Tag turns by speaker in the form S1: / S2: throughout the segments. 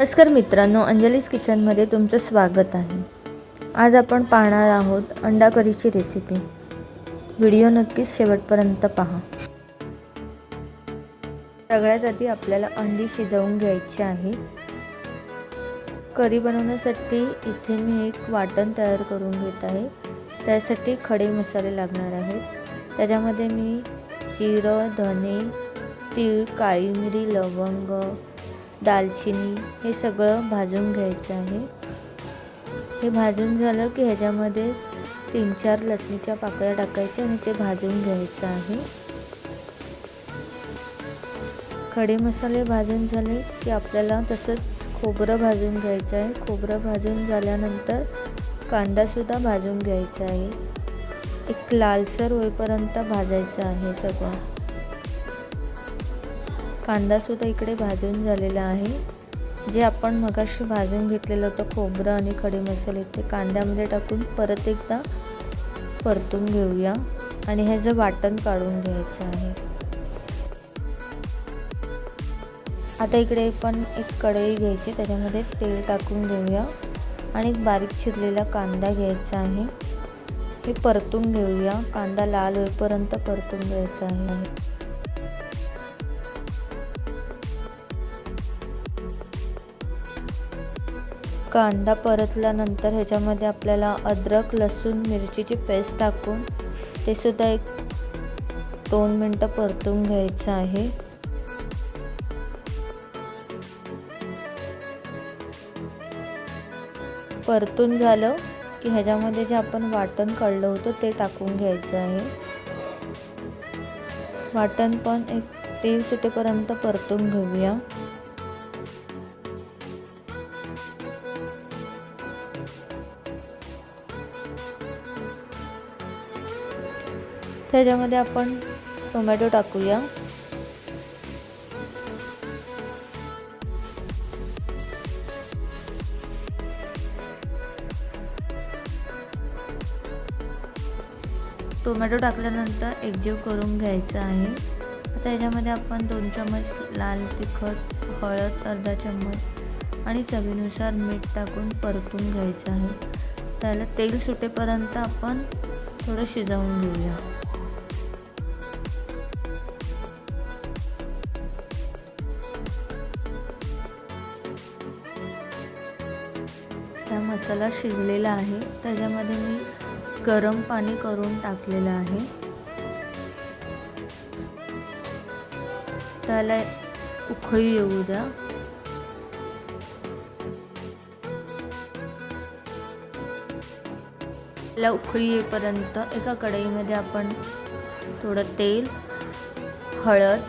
S1: नमस्कार मित्रांनो अंजलीस किचनमध्ये तुमचं स्वागत आहे. आज आपण पाहणार आहोत अंडा करीची रेसिपी व्हिडिओ नक्कीच शेवटपर्यंत पहा. सगळ्यात आधी आपल्याला अंडी शिजवून घ्यायची आहे. करी बनवण्यासाठी इथे मी एक वाटण तयार करून घेत आहे. त्यासाठी खडे मसाले लागणार आहेत. त्याच्यामध्ये मी जिरं धने तीळ काळी मिरी लवंग दालचिनी हे सगळं भाजून घ्यायचं आहे. हे भाजून झालं की ह्याच्यामध्ये तीन चार लसणीच्या पाकळ्या टाकायच्या आणि ते भाजून घ्यायचं आहे. खडे मसाले भाजून झाले की आपल्याला तसंच खोबरं भाजून घ्यायचं आहे. खोबरं भाजून झाल्यानंतर कांदासुद्धा भाजून घ्यायचा आहे. एक लालसर होईपर्यंत भाजायचं आहे सगळं. कांदासुद्धा इकडे भाजून झालेला आहे. जे आपण मगाशी भाजून घेतलेलं होतं खोबरं आणि खडे मसाले ते कांद्यामध्ये टाकून परत एकदा परतून घेऊया. आणि ह्याचं वाटण काढून घ्यायचं आहे. आता इकडे पण एक कढई घ्यायची त्याच्यामध्ये तेल टाकून घेऊया. आणि बारीक चिरलेला कांदा घ्यायचा आहे. हे परतून घेऊया. कांदा लाल होईपर्यंत परतून घ्यायचा आहे. कांदा परतल्यानंतर ह्याच्यामध्ये आपल्याला अद्रक लसूण मिरचीची पेस्ट टाकून ते सुद्धा एक दोन मिनटं परतून घ्यायचं आहे. परतून झालं की ह्याच्यामध्ये जे आपण वाटण काढलं होतं ते टाकून घ्यायचं आहे. वाटण पण एक तेल सुटेपर्यंत परतून घेऊया. त्याच्यामध्ये आपण टोमॅटो टाकूया. टोमॅटो टाकल्यानंतर एकजीव करून घ्यायचं आहे. आता याच्यामध्ये आपण दोन चम्मच लाल तिखट हळद अर्धा चम्मच आणि चवीनुसार मीठ टाकून परतून घ्यायचं आहे. त्याला तेल सुटेपर्यंत आपण थोडं शिजवून घेऊया. हा मसाला शिजलेला आहे. त्याच्यामध्ये मी गरम पाणी करून टाकलेलं आहे. त्याला उखळी येऊ द्या. त्याला उखळी येईपर्यंत एका कढईमध्ये आपण थोडं तेल हळद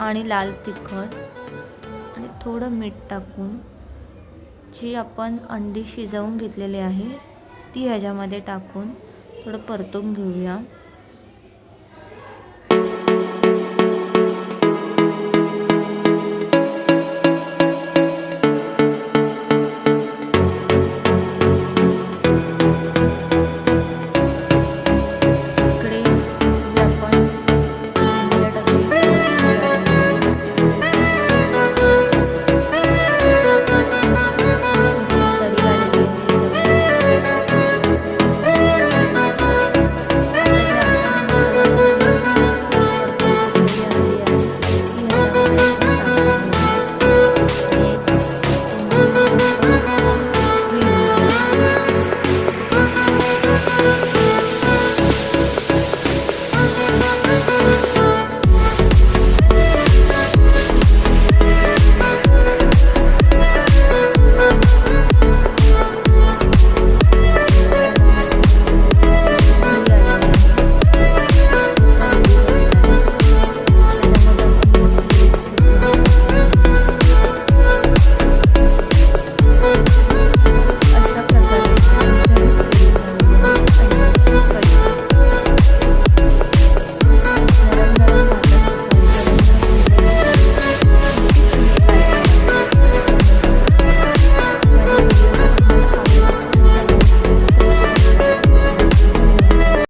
S1: आणि लाल तिखट आणि थोडं मीठ टाकून जी आपण अंडी शिजवून घेतलेली आहे ती ह्याच्यामध्ये टाकून थोडं परतून घेऊया.